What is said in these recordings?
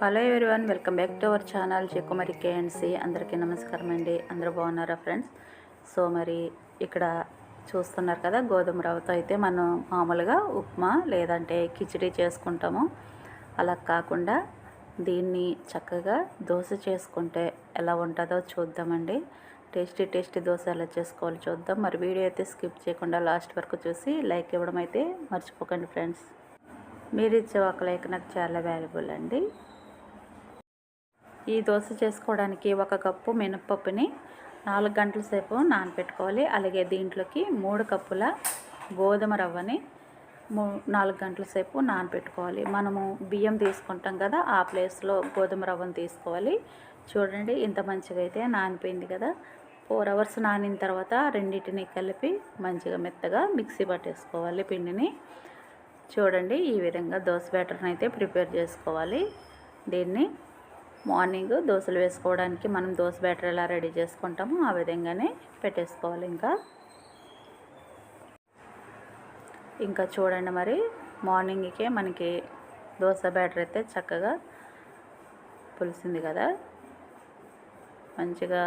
Hello everyone welcome back to our channel చెక్కుమరి KNC అందరికీ నమస్కారం అండి. అందరూ బాగున్నారా ఫ్రెండ్స్? సో మరి ఇక్కడ చూస్తున్నారు కదా గోధుమ రవ్వతో అయితే మనం మామూలుగా ఉప్మా లేదంటే కిచిడి చేసుకుంటాము. అలా కాకుండా దీన్ని చక్కగా దోశ చేసుకుంటే ఎలా ఉంటుందో చూద్దామండి. టేస్టీ టేస్టీ దోశ ఎలా చేసుకోవాలో చూద్దాం. మరి వీడియో అయితే స్కిప్ చేయకుండా లాస్ట్ వరకు చూసి లైక్ ఇవ్వడం అయితే మర్చిపోకండి ఫ్రెండ్స్. మీరు ఇచ్చే ఒక లైక్ నాకు చాలా వాల్యుబుల్ అండి. ఈ దోశ చేసుకోవడానికి ఒక కప్పు మినప్పప్పుని నాలుగు గంటల సేపు నానపెట్టుకోవాలి. అలాగే దీంట్లోకి మూడు కప్పుల గోధుమ రవ్వని మూ నాలుగు గంటల సేపు నానపెట్టుకోవాలి. మనము బియ్యం తీసుకుంటాం కదా ఆ ప్లేస్లో గోధుమ రవ్వను తీసుకోవాలి. చూడండి ఇంత మంచిగా అయితే నానిపోయింది కదా. ఫోర్ అవర్స్ నానిన తర్వాత రెండింటిని కలిపి మంచిగా మెత్తగా మిక్సీ పట్టేసుకోవాలి పిండిని. చూడండి ఈ విధంగా దోశ బ్యాటర్ని అయితే ప్రిపేర్ చేసుకోవాలి దీన్ని. మార్నింగ్ దోశలు వేసుకోవడానికి మనం దోశ బ్యాటర్ ఎలా రెడీ చేసుకుంటామో ఆ విధంగానే పెట్టేసుకోవాలి ఇంకా. ఇంకా చూడండి మరి మార్నింగ్కే మనకి దోశ బ్యాటర్ అయితే చక్కగా పులిసింది కదా. మంచిగా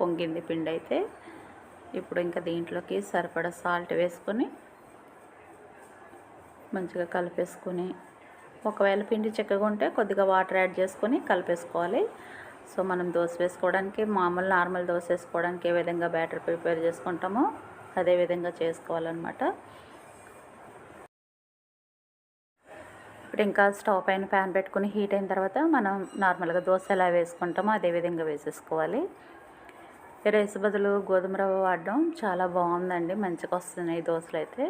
పొంగింది పిండి అయితే. ఇప్పుడు ఇంకా దీంట్లోకి సరిపడా సాల్ట్ వేసుకొని మంచిగా కలిపేసుకొని ఒకవేళ పిండి చిక్కగా ఉంటే కొద్దిగా వాటర్ యాడ్ చేసుకొని కలిపేసుకోవాలి. సో మనం దోశ వేసుకోవడానికి మామూలు నార్మల్ దోశ వేసుకోవడానికి ఏ విధంగా బ్యాటర్ ప్రిపేర్ చేసుకుంటామో అదే విధంగా చేసుకోవాలన్నమాట. ఇప్పుడు ఇంకా స్టవ్ పైన ప్యాన్ పెట్టుకుని హీట్ అయిన తర్వాత మనం నార్మల్గా దోశ ఎలా వేసుకుంటామో అదే విధంగా వేసేసుకోవాలి. రైస్ బదులు గోధుమ రవ్వ వాడడం చాలా బాగుందండి. మంచిగా వస్తున్నాయి దోశలు అయితే.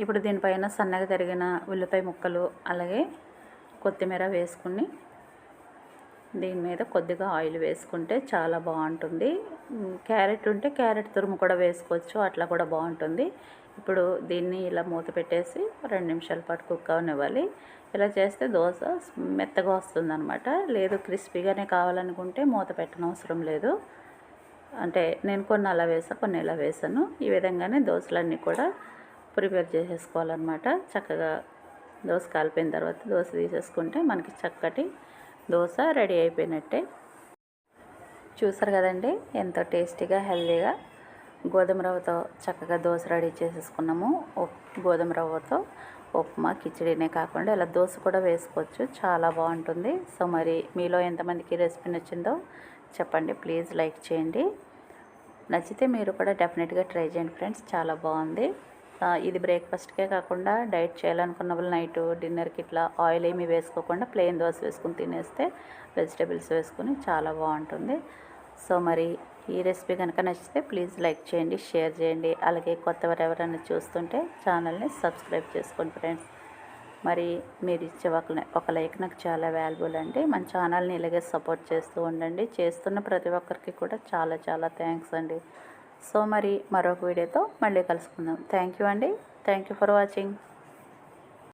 ఇప్పుడు దీనిపైన సన్నగా తరిగిన ఉల్లిపాయ ముక్కలు అలాగే కొత్తిమీర వేసుకుని దీని మీద కొద్దిగా ఆయిల్ వేసుకుంటే చాలా బాగుంటుంది. క్యారెట్ ఉంటే క్యారెట్ తురుము కూడా వేసుకోవచ్చు అట్లా కూడా బాగుంటుంది. ఇప్పుడు దీన్ని ఇలా మూత పెట్టేసి రెండు నిమిషాల పాటు కుక్ అవనివ్వాలి. ఇలా చేస్తే దోశ మెత్తగా వస్తుంది అనమాట లేదు క్రిస్పీగానే కావాలనుకుంటే మూత పెట్టనవసరం లేదు. అంటే నేను కొన్ని అలా వేసా కొన్ని ఇలా వేసాను. ఈ విధంగానే దోశలన్నీ కూడా ప్రిపేర్ చేసేసుకోవాలన్నమాట. చక్కగా దోశ కాలిపోయిన తర్వాత దోశ తీసేసుకుంటే మనకి చక్కటి దోశ రెడీ అయిపోయినట్టే. చూసారు కదండి ఎంతో టేస్టీగా హెల్తీగా గోధుమ రవ్వతో చక్కగా దోశ రెడీ చేసేసుకున్నాము. గోధుమ రవ్వతో ఉప్మా కిచడీనే కాకుండా ఇలా దోశ కూడా వేసుకోవచ్చు. చాలా బాగుంటుంది. సో మరి మీలో ఎంతమందికి రెసిపీ నచ్చిందో చెప్పండి. ప్లీజ్ లైక్ చేయండి. నచ్చితే మీరు కూడా డెఫినెట్గా ట్రై చేయండి ఫ్రెండ్స్. చాలా బాగుంది. ఇది బ్రేక్ఫాస్ట్కే కాకుండా డైట్ చేయాలనుకున్న వాళ్ళు నైట్ డిన్నర్కి ఇట్లా ఆయిల్ ఏమి వేసుకోకుండా ప్లెయిన్ దోశ వేసుకుని తినేస్తే వెజిటేబుల్స్ వేసుకుని చాలా బాగుంటుంది. సో మరి ఈ రెసిపీ కనుక నచ్చితే ప్లీజ్ లైక్ చేయండి షేర్ చేయండి. అలాగే కొత్తవారు ఎవరైనా చూస్తుంటే ఛానల్ని సబ్స్క్రైబ్ చేసుకోండి ఫ్రెండ్స్. మరి మీరు ఇచ్చే ఒక ఒక లైక్ నాకు చాలా వాల్యుబుల్ అండి. మన ఛానల్ని ఇలాగే సపోర్ట్ చేస్తూ ఉండండి. చేస్తున్న ప్రతి ఒక్కరికి కూడా చాలా చాలా థ్యాంక్స్ అండి. సో మరి మరొక వీడియోతో మళ్ళీ కలుసుకుందాం. థ్యాంక్ యూ అండి. Thank you for watching